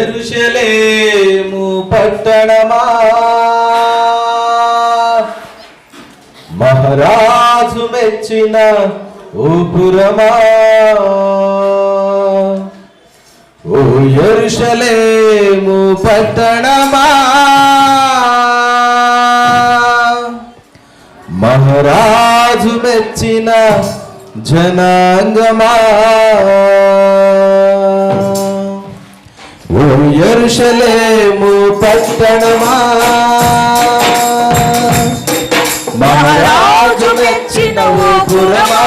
ఎరుషలేము పట్టణమా? మహారాజు మెచ్చిన ఊపురమా? ఓ ఎరుషలేము పట్టణమా? మహారాజు మెచ్చిన జనాంగమా? ఓ ఎరుషలేము పట్టణమా. మహారాజు మెచ్చిన ఓపురమా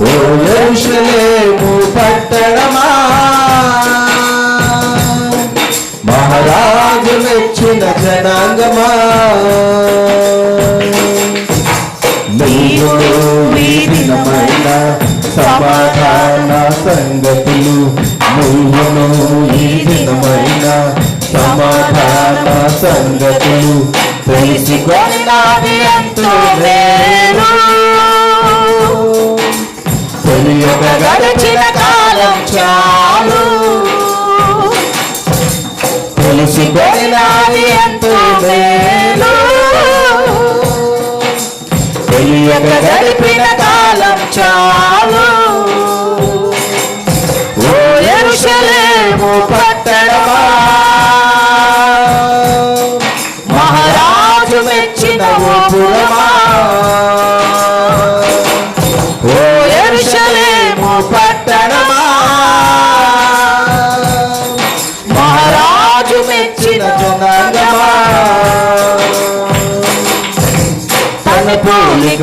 ఓ ఎరుషలేము పట్టణమా. మహారాజు మెచ్చిన జనాంగమా. నీవు వీరినమైన సమాధ సంగతులు నువ్వును ఈ దినమైన సమాధాన సంగతులు తెలుసుకొనినాది ఎంతో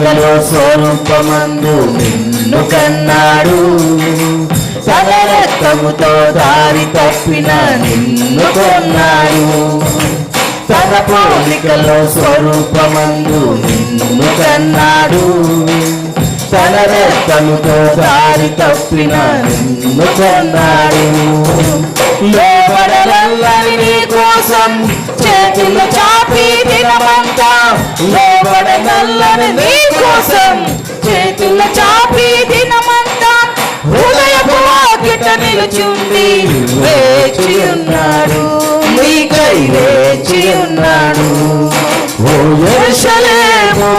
పోలికలో స్వరూపమందు నిన్ను కన్నాడు. తన రక్తముతో దారి తప్పిన నిన్ను కొన్నాడు. తన పోలికలో స్వరూపమందు నిన్ను కన్నాడు. తన రక్తముతో దారి తప్పిన నిన్ను కొన్నాడు లోబడలల్లని కోసం చేతులు చాపి దినమంతా లోబడగల్లని నీ కోసం చేతుల చాపి దినమంతా హృదయపు వాకిట నిలుచుండి వేచి ఉన్నాడు. నీకై వేచి ఉన్నాడు ఓ యెరూషలేము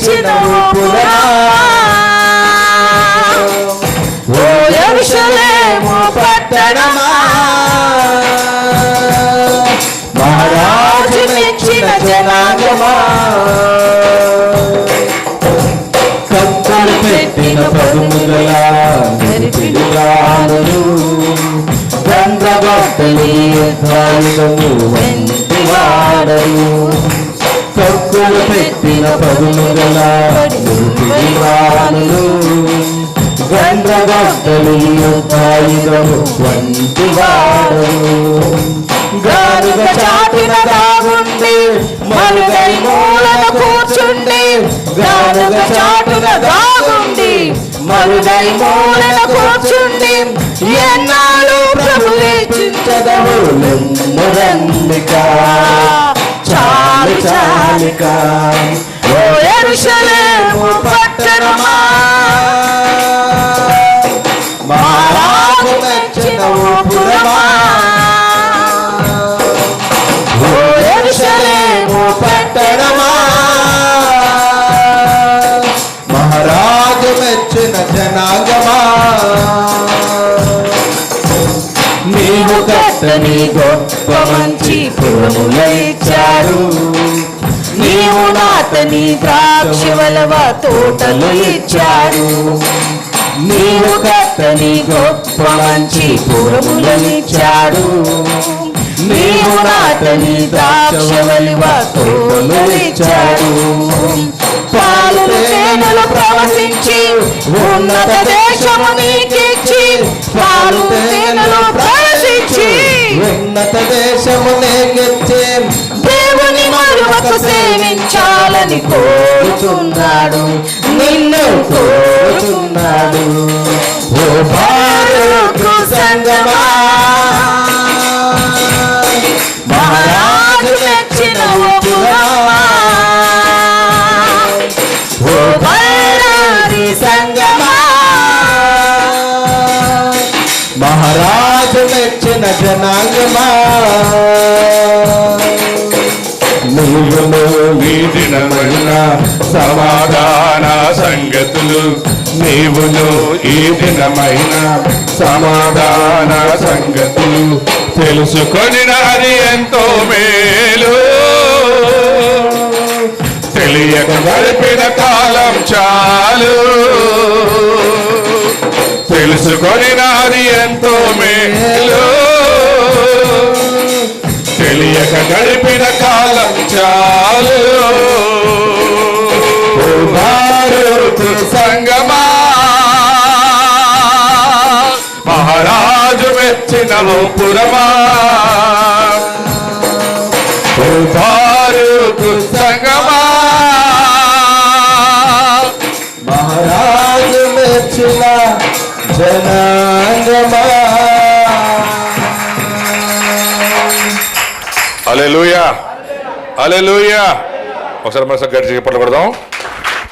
మహారాజు మెచ్చిన ఓ యెరూషలేము పట్టణమా. మహారాజు మెచ్చిన జనాంగమా. పెట్టిన వాడరు కక్కులు పెట్టిన పదుముగల పిలుగాను గంధగొట్టని ఆయుధము వంటి వాడరు గానుగ చాటిన దాగుండి మనుగై మూలన కూర్చుండి గానుగ చాటున దాగుండి మరుగై మూలన కూర్చుండి ఎన్నాళ్ళు ప్రభు వేచించదవు మురంబిక చాలు చాలిక ఓ ఎరుషలేము పట్టణమా? మహారాజు మెచ్చిన ఓ పురమా? ఓ యెరూషలేము పట్టణమా? అతని గొప్ప మంచి పురముల ఇచ్చారు నీవు నాతని ద్రాక్షవలవ తోటలు ఇచ్చారు నీవు కత్తని గొప్ప మంచి పురములనిచ్చాడు నీవు నాటని ద్రాక్షవలివ ఇచ్చారు పాలు తేనెలు ప్రవశించి ఉన్నత దేశము నీకిచ్చి పాలు తేనెలు దేవుని మరువక సేవించాలని కోరుతున్నాడు. నిన్ను కోరుతున్నాడు. ఓ భారతు సంగమా మహారాజు తెచ్చిన సంగమా? మహారాజు జనాంగమా? దినమైన సమాధాన సంగతులు నీవును ఈ దినమైన సమాధాన సంగతులు తెలుసుకొని నాది ఎంతో మేలు. తెలియక గడిపిన కాలం చాలు. తెలుసుకొని నాది ఎంతో మేలు. తెలియక గడిపిన కాలం చాలు. సంగమా. మహారాజు మెచ్చిన పురమా సంగమా. మహారాజు మెచ్చిన జనాంగమా. అలెలుయా అలెలుయా ఒకసారి మనసు గట్టి చెప్పట్లు కొడదాం.